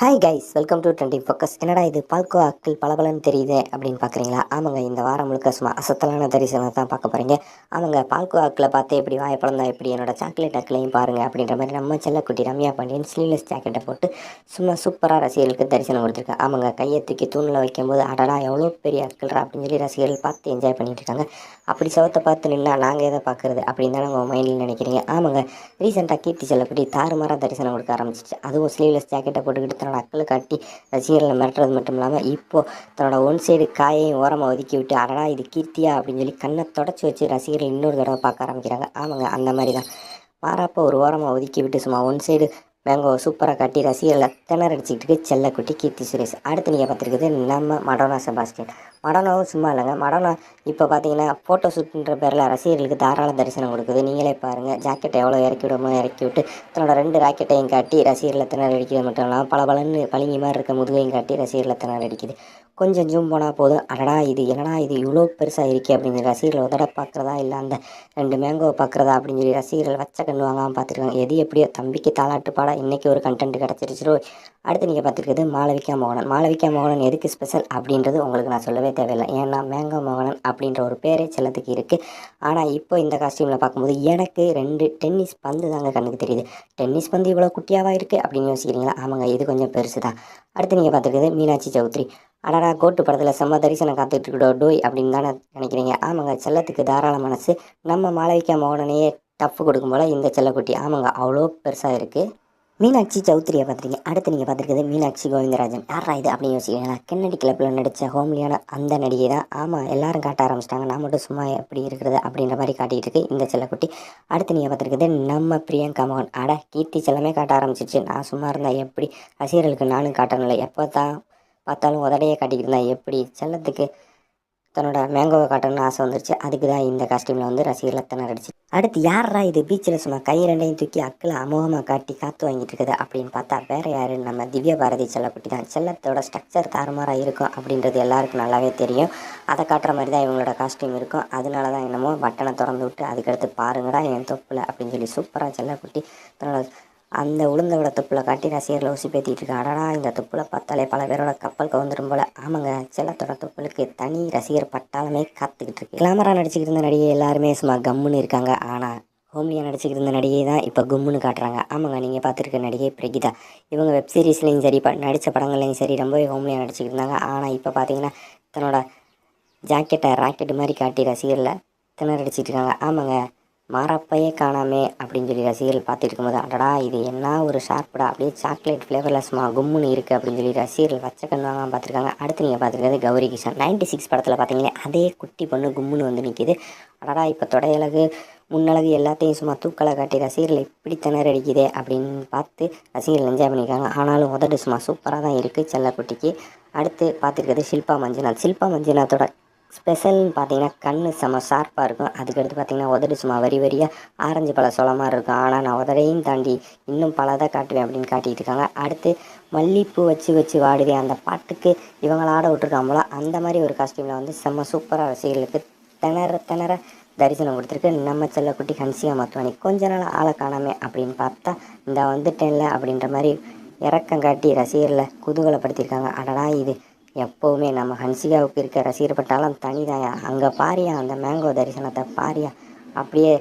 Hi guys welcome to trending focus என்னடா இது? பால்கோ அக்கள் பளபளன்னு தெரியுது அப்படின்னு பார்க்குறீங்களா ஆமாங்க இந்த வாரம் முழுக்க சும்மா அசத்தலான தரிசனம் தான் பார்க்க போகிறீங்க ஆமாங்க பால்கோ அக்கில் பார்த்து எப்படி வாய எப்படி என்னோட சாக்லேட் அக்கிலையும் பாருங்கள் அப்படின்ற மாதிரி நம்ம செல்லக்குட்டி ரம்யா பாண்டியன் ஸ்லீவ்லெஸ் ஜாக்கெட்டை போட்டு சும்மா சூப்பராக ரசிகர்களுக்கு தரிசனம் கொடுத்துருக்கேன் ஆமாங்க கையை தூக்கி தூணில் வைக்கும்போது அடடா எவ்வளோ பெரிய அக்கல்ரா அப்படின்னு சொல்லி ரசிகர்கள் பார்த்து என்ஜாய் பண்ணிட்டு இருக்காங்க. அப்படி சவத்தை பார்த்து நின்னா நாங்கள் எதை பார்க்குறது அப்படின்னு தானே உங்கள் மைண்டில் நினைக்கிறீங்க? ஆமாங்க ரீசெண்டாக கீர்த்தி செல்லக்குட்டி தாறுமாறாக தரிசனம் கொடுக்க ஆரம்பிச்சிச்சு. அதுவும் ஸ்லீவ்லெஸ் ஜாக்கெட்டை போட்டுக்கிட்டு தன்னோட அக்களை காட்டி ரசிகர்களை மிரட்டுறது மட்டும் இல்லாமல் இப்போது தன்னோட ஒன் சைடு காயையும் ஓரமாக ஒதுக்கி விட்டு அடடா இது கீர்த்தியா அப்படின்னு சொல்லி கண்ணை தொடச்சி வச்சு ரசிகர்கள் இன்னொரு தடவை பார்க்க ஆரம்பிக்கிறாங்க. ஆமாங்க அந்த மாதிரி தான் மாறாப்போ ஒரு ஓரமாக ஒதுக்கி விட்டு சும்மா ஒன் சைடு மேங்கோ சூப்பராக காட்டி ரசிகர்களை திணறடிச்சிக்கிட்டு செல்லக்குட்டி கீர்த்தி சுரேஷ். அடுத்து நீங்கள் பார்த்துருக்குது நம்ம மடோனா செபாஸ்டியன். மடோனாவும் சும்மா இல்லைங்க. மடோனா இப்போ பார்த்தீங்கன்னா ஃபோட்டோ ஷூட்ன்ற பேரில் ரசிகர்களுக்கு தாராள தரிசனம் கொடுக்குது. நீங்களே பாருங்கள் ஜாக்கெட்டை எவ்வளோ இறக்கி விடுமோ இறக்கி விட்டு தன்னோட ரெண்டு ராக்கெட்டையும் காட்டி ரசிகர்களை திணறடிக்கிறது மட்டும் இல்லாமல் பல பலன்னு பளிங்கி மாதிரி இருக்க முதுகையும் காட்டி ரசிகர்களை திணறடிக்குது கொஞ்சம் ஜூம் போனால் போதும். அடடா இது என்னடா இது இவ்வளோ பெருசாக இருக்கே அப்படின்னு ரசிகர்கள் உதட பார்க்குறதா இல்லை அந்த ரெண்டு மேங்கோவை பார்க்குறதா அப்படின்னு சொல்லி ரசிகர்கள் வச்ச கண்ணு வாங்காமல் பார்த்துருக்காங்க எது எப்படியோ தம்பிக்கு தாளாட்டு பாட இன்றைக்கி ஒரு கண்டென்ட் கிடச்சிருச்சிரோ அடுத்து நீங்கள் பார்த்துருக்குது மாளவிகா மோகனன். மாளவிகா மோகனன் எதுக்கு ஸ்பெஷல் அப்படின்றது உங்களுக்கு நான் சொல்லவே தேவையில்லை. ஏன்னா மேங்கோ மோகனன் அப்படின்ற ஒரு பேரே செல்லத்துக்கு இருக்குது ஆனால் இப்போ இந்த காஸ்டியூமில் பார்க்கும்போது எனக்கு ரெண்டு டென்னிஸ் பந்து தாங்க கண்ணுக்கு தெரியுது. டென்னிஸ் பந்து இவ்வளோ குட்டியாவாக இருக்குது அப்படின்னு யோசிக்கிறீங்களா? ஆமாங்க இது கொஞ்சம் பெருசு தான் அடுத்து நீங்கள் பார்த்துருக்குது மீனாட்சி சௌத்ரி. அடடா கோட்டு படத்தில் செம்ம தரிசனம் காத்துட்டு இருக்கோ டோய் அப்படின்னு தானே நினைக்கிறீங்க. ஆமாங்க செல்லத்துக்கு தாராள மனசு. நம்ம மாளவிகா மோகனனையே டஃப் கொடுக்கும் போல் இந்த செல்லக்குட்டி. ஆமாங்க அவ்வளோ பெருசாக இருக்குது மீனாட்சி சௌத்ரியை பார்த்துருங்க அடுத்து நீங்கள் பார்த்துருக்குது மீனாட்சி கோவிந்தராஜன். யாரா இது அப்படின்னு யோசிக்கிறீங்களா கென்னடி கிளப்பில் நடித்த ஹோம்லியான அந்த நடிகை தான். ஆமாம் எல்லாரும் காட்ட ஆரம்பிச்சிட்டாங்க. நான் மட்டும் சும்மா எப்படி இருக்கிறது அப்படின்ற மாதிரி காட்டிகிட்டு இருக்கு இந்த செல்லக்குட்டி. அடுத்து நீங்கள் பார்த்துருக்குது நம்ம பிரியங்கா மோகன். அட கீர்த்தி செல்லமே காட்ட ஆரம்பிச்சிச்சு நான் சும்மா இருந்தால் எப்படி? ரசிகர்களுக்கு நானும் காட்டணும்ல. எப்போ தான் பார்த்தாலும் உதடையே காட்டிக்கிட்டு இருந்தா எப்படி? செல்லத்துக்கு தன்னோட மேங்கோவை காட்டணும்னு ஆசை வந்துருச்சு. அதுக்கு தான் இந்த காஸ்டியூமில் வந்து ரசிகர்களை திணறடிச்சு அடுத்து யாரா இது பீச்சில் சும்மா கை ரெண்டையும் தூக்கி அக்கில் அமோகமாக காட்டி காற்று வாங்கிட்டு இருக்குது அப்படின்னு பார்த்தா வேற யாரு நம்ம திவ்ய பாரதி செல்லக்குட்டி தான். செல்லத்தோட ஸ்ட்ரக்சர் தாறுமாறாக இருக்கும் அப்படின்றது எல்லாருக்கும் நல்லாவே தெரியும். அதை காட்டுற மாதிரி தான் இவங்களோட காஸ்டியூம் இருக்கும். அதனால தான் என்னமோ பட்டனை திறந்து விட்டு அதுக்கடுத்து பாருங்கடா என் தொப்பில் அப்படின்னு சொல்லி சூப்பராக செல்லக்குட்டி தன்னோட அந்த உளுந்தோட தொப்புளை காட்டி ரசிகர்களை ஊசி பேத்திட்டு அடடா இந்த தொப்புளை பார்த்தாலே பல பேரோட கப்பல் கவுந்துடும் போல. ஆமாங்க செல்லத்தோட தொப்புளுக்கு தனி ரசிகர் பட்டாளமே காத்துக்கிட்டு இருக்கு. கிளாமரா நடிச்சுக்கிட்டு இருந்த நடிகை எல்லாருமே சும்மா கம்முன்னு இருக்காங்க. ஆனால் ஹோம்லியாக நடிச்சுக்கிட்டு இருந்த நடிகை தான் இப்போ கும்முன்னு காட்டுறாங்க. ஆமாங்க நீங்கள் பார்த்துருக்க நடிகை பிரகிதா. இவங்க வெப் சீரிஸ்லேயும் சரி ப நடித்த படங்கள்லையும் சரி ரொம்பவே ஹோம்லியாக நடிச்சுக்கிட்டு இருந்தாங்க. ஆனால் இப்போ பார்த்தீங்கன்னா தன்னோட ஜாக்கெட்டை ராக்கெட்டு மாதிரி காட்டி ரசிகரில் திணறடிச்சிட்டு இருக்காங்க. ஆமாங்க மாறப்பையே காணாமே அப்படின்னு சொல்லி ரசிகர்கள் பார்த்துட்டு இருக்கும்போது அடடா இது என்ன ஒரு ஷார்ப்புடா அப்படியே சாக்லேட் ஃப்ளேவரில் கும்முன்னு இருக்குது அப்படின்னு சொல்லி ரசிகர்கள் வச்ச கண்ணுவாங்க பார்த்துருக்காங்க. அடுத்து நீங்கள் பார்த்துருக்கிறது கௌரி கிஷன். நைன்டி சிக்ஸ் படத்தில் பார்த்தீங்கன்னா அதே குட்டி பொண்ணு கும்முன்னு வந்து நிற்கிது அடடா இப்போ தொடையழகு முன்னழகு எல்லாத்தையும் சும்மா தூக்கலை காட்டி ரசிகர்கள் எப்படி திணறடிக்குதே அப்படின்னு பார்த்து ரசிகர்கள் என்ஜாய் பண்ணியிருக்காங்க. ஆனாலும் உதடு சும்மா சூப்பராக தான் இருக்குது செல்லக்குட்டிக்கு. அடுத்து பார்த்துருக்கிறது ஷில்பா மஞ்சுநாத். ஷில்பா மஞ்சுநாத்தோட ஸ்பெஷல்னு பார்த்தீங்கன்னா கண் செம்ம ஷார்ப்பாக இருக்கும். அதுக்கடுத்து பார்த்தீங்கன்னா உதடு சும்மா வரி வரியாக ஆரஞ்சு பழ சொல்ல மாதிரி இருக்கும். ஆனால் நான் உதடையும் தாண்டி இன்னும் பல தான் காட்டுவேன் அப்படின்னு காட்டிகிட்டு இருக்காங்க. அடுத்து மல்லிப்பூ வச்சு வச்சு வாடுவேன் அந்த பாட்டுக்கு இவங்களாட ஆட அந்த மாதிரி ஒரு காஸ்டியூமில் வந்து செம்ம சூப்பராக ரசிகர்களுக்கு திணற திணற தரிசனம் கொடுத்துருக்கு. நம்ம செல்லக்குட்டி ஹன்சிகா மத்துவானி கொஞ்ச நாள் ஆளை காணாமே அப்படின்னு பார்த்தா இந்த வந்துட்டேன்ல அப்படின்ற மாதிரி இறக்கம் காட்டி ரசிகர்களை குதூகலப்படுத்தியிருக்காங்க. அடடா இது எப்போவுமே நம்ம ஹன்சிகாவுக்கு இருக்க ரசிகர் பட்டாலும் தனிதாயா? அங்கே பாரியா? அந்த மேங்கோ தரிசனத்தை பாரியா? அப்படியே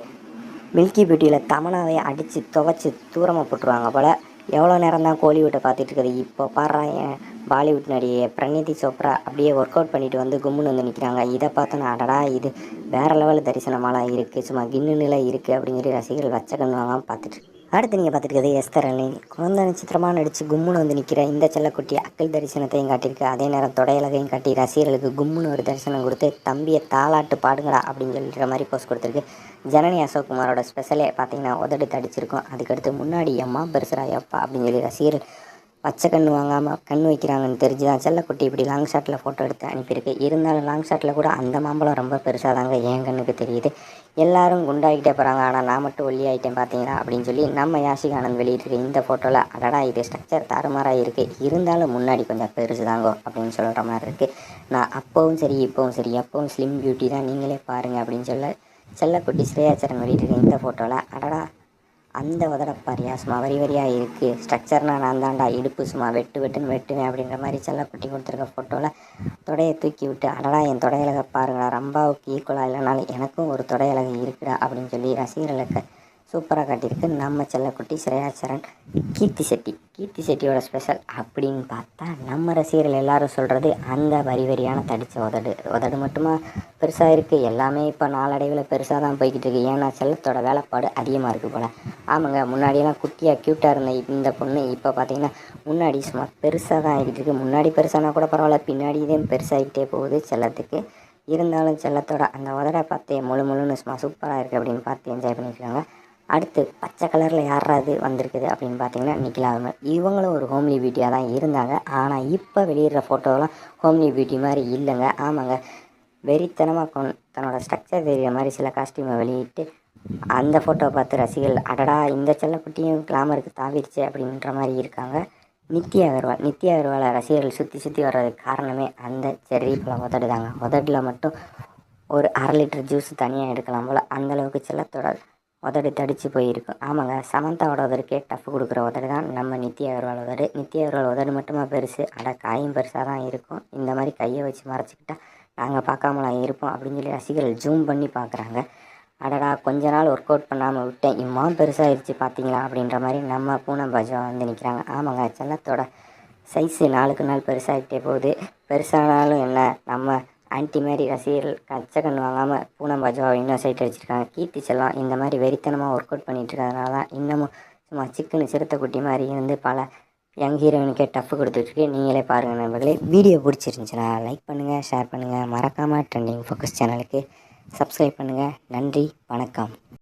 மில்கி பியூட்டியில் தமனாவே அடித்து துவைச்சி தூரமாக போட்டுருவாங்க போல். எவ்வளோ நேரம் தான் கோலிவுட்டை பார்த்துட்டு இருக்குது? இப்போ பாடுறா என் பாலிவுட் நடிகை பிரணிதி சோப்ரா அப்படியே ஒர்க் அவுட் பண்ணிட்டு வந்து கும்முன்னு வந்து நிற்கிறாங்க இதை பார்த்தோன்னா அடடா இது வேறு லெவலில் தரிசனமாலாம் இருக்குது சும்மா கின்னு நிலை இருக்குது அப்படிங்கிற ரசிகர்கள் வச்ச கண்ணுவாங்க பார்த்துட்டு அடுத்து நீங்கள் பார்த்துருக்கிறது எஸ்தர் அலின் குழந்தை நட்சத்திரமாக நடித்து கும்முன்னு வந்து நிற்கிற இந்த செல்லக்குட்டி அக்கல் தரிசனத்தையும் காட்டியிருக்கு. அதே நேரம் தொடையலகையும் காட்டி ரசிகர்களுக்கு கும்முன்னு ஒரு தரிசனம் கொடுத்து தம்பியை தாளாட்டு பாடுங்கடா அப்படின்னு சொல்லிற மாதிரி போஸ்ட் கொடுத்துருக்கு. ஜனனி அசோக்குமாரோட ஸ்பெஷலே பார்த்தீங்கன்னா உதடு தடிச்சிருக்கும். அதுக்கடுத்து முன்னாடி அம்மா பெருசுரா அப்பா அப்படின்னு சொல்லி ரசிகர்கள் பச்சை கண்ணு வாங்காமல் கண் வைக்கிறாங்கன்னு தெரிஞ்சு தான் செல்லக்குட்டி இப்படி லாங் ஷாட்டில் ஃபோட்டோ எடுத்து அனுப்பியிருக்கு. இருந்தாலும் லாங் ஷாட்டில் கூட அந்த மாம்பழம் ரொம்ப பெருசாக தாங்க என் கண்ணுக்கு தெரியுது. எல்லாரும் குண்டாகிட்டே போகிறாங்க ஆனால் நான் மட்டும் ஒல்லி ஆகிட்டேன் பார்த்தீங்களா அப்படின்னு சொல்லி நம்ம யாஷிக் ஆனந்த் வெளியிட்டிருக்க இந்த ஃபோட்டோவில் அடடா இது ஸ்ட்ரக்சர் தாறுமாறாக இருக்குது இருந்தாலும் முன்னாடி கொஞ்சம் பெருசு தாங்கோ அப்படின்னு சொல்கிற மாதிரி இருக்குது நான் அப்போவும் சரி இப்போவும் சரி எப்போவும் ஸ்லிம் பியூட்டி தான் நீங்களே பாருங்கள் அப்படின்னு சொல்ல செல்லக்குட்டி ஸ்ரேயாச்சரன் வெளியிட்டிருக்க இந்த ஃபோட்டோவில் அடடா அந்த உதடப்பாரியா சும்மா வரி வரியாக இருக்குது ஸ்ட்ரக்சர்னால் நான் தாண்டா இடுப்பு சும்மா வெட்டு வெட்டுன்னு வெட்டுவேன் அப்படின்ற மாதிரி செல்லப்பட்டி கொடுத்துருக்க ஃபோட்டோவில் தொடையை தூக்கி விட்டு அடடா என் தொடையழகை பாருங்களா ரம்பாவுக்கு ஈக்குவலாக இல்லைனாலும் எனக்கும் ஒரு தொடையழகு இருக்குடா அப்படின்னு சொல்லி ரசிகர்களுக்கு சூப்பராக காட்டியிருக்கு. நம்ம செல்லக்குட்டி ஸ்ரேயா சரண் கீர்த்தி செட்டி. கீர்த்தி செட்டியோட ஸ்பெஷல் அப்படின்னு பார்த்தா நம்ம ரசிகர்கள் எல்லாரும் சொல்கிறது அந்த வரி வரியான தடித்த உதடு. உதடு மட்டுமா? பெருசாக இருக்குது எல்லாமே இப்போ நாளடைவில் பெருசாக தான் போய்கிட்டு இருக்கு. ஏன்னா செல்லத்தோட வேலைப்பாடு அதிகமாக இருக்குது போல். ஆமாங்க முன்னாடியெல்லாம் குட்டியாக க்யூட்டாக இருந்த இந்த பொண்ணு இப்போ பார்த்தீங்கன்னா முன்னாடி சும்மா பெருசாக தான் ஆகிட்டு இருக்கு. முன்னாடி பெருசானா கூட பரவாயில்ல. பின்னாடி தான் பெருசாகிட்டே போகுது செல்லத்துக்கு. இருந்தாலும் செல்லத்தோட அந்த உதடை பார்த்தே முழு முழுன்னு சும்மா சூப்பராக இருக்குது அப்படின்னு பார்த்து என்ஜாய் பண்ணிக்கிறாங்க அடுத்து பச்சை கலரில் யாராவது வந்திருக்குது அப்படின்னு பார்த்தீங்கன்னா நிக்கிலா விமல் இவங்களும் ஒரு ஹோம்லி பியூட்டியாக தான் இருந்தாங்க. ஆனால் இப்போ வெளியிடுற ஃபோட்டோலாம் ஹோம்லி பியூட்டி மாதிரி இல்லைங்க. ஆமாங்க. வெறித்தனமாக கொண் தன்னோட ஸ்ட்ரக்சர் தெரிகிற மாதிரி சில காஸ்டியூமை வெளியிட்டு அந்த ஃபோட்டோவை பார்த்து ரசிகர்கள் அடடா இந்த செல்லக்குட்டியும் கிளாமருக்கு தாவிடுச்சு அப்படின்ற மாதிரி இருக்காங்க. நித்யா அகர்வால் நித்யா அகர்வாலை ரசிகர்கள் சுற்றி சுற்றி வர்றதுக்கு காரணமே அந்த செர்ரி பழம் உதடு தாங்க. உதட்டில் மட்டும் ஒரு அரை லிட்டர் ஜூஸ் தனியாக எடுக்கலாம் போல். அந்தளவுக்கு செல்லத்தோட உதடு தடிச்சு போயிருக்கும் ஆமாங்க சமந்தாவோட உதடுக்கே டஃப் கொடுக்குற உதடு தான் நம்ம நித்யா அகர்வால் உதடு. நித்யா அகர்வால் உதடு மட்டுமா பெருசு? அட காயும் பெருசாக தான் இருக்கும். இந்த மாதிரி கையை வச்சு மறைச்சிக்கிட்டால் நாங்கள் பார்க்காமலாம் இருப்போம் அப்படின்னு சொல்லி ரசிகர்கள் ஜூம் பண்ணி பார்க்குறாங்க. அடடா கொஞ்ச நாள் ஒர்க் அவுட் பண்ணாமல் விட்டேன். இம்மா பெருசாகிடுச்சு பார்த்தீங்களா அப்படின்ற மாதிரி நம்ம பூனம் பஜா வந்து நிற்கிறாங்க ஆமாங்க செல்லத்தோட சைஸு நாளுக்கு நாள் பெருசாகிட்டே போகுது. பெருசானாலும் என்ன நம்ம ஆன்டி மாதிரி ரசிகர்கள் கச்ச கண் வாங்காமல் பூனம் பாஜாவை இன்னும் சைட் அடிச்சிருக்காங்க. கீர்த்தி செல்லாம் இந்த மாதிரி வெறித்தனமாக ஒர்க் அவுட் பண்ணிட்டு இருக்கிறதுனால தான் இன்னமும் சும்மா சிக்கன் சிறுத்தை குட்டி மாதிரி இருந்து பல யங் ஹீரோயினுக்கே டஃப் கொடுத்துட்ருக்கு. நீங்களே பாருங்கள் நண்பர்களே. வீடியோ பிடிச்சிருந்துச்சுன்னா லைக் பண்ணுங்கள் ஷேர் பண்ணுங்கள் மறக்காமல் ட்ரெண்டிங் ஃபோக்கஸ் சேனலுக்கு சப்ஸ்கிரைப் பண்ணுங்கள் நன்றி வணக்கம்.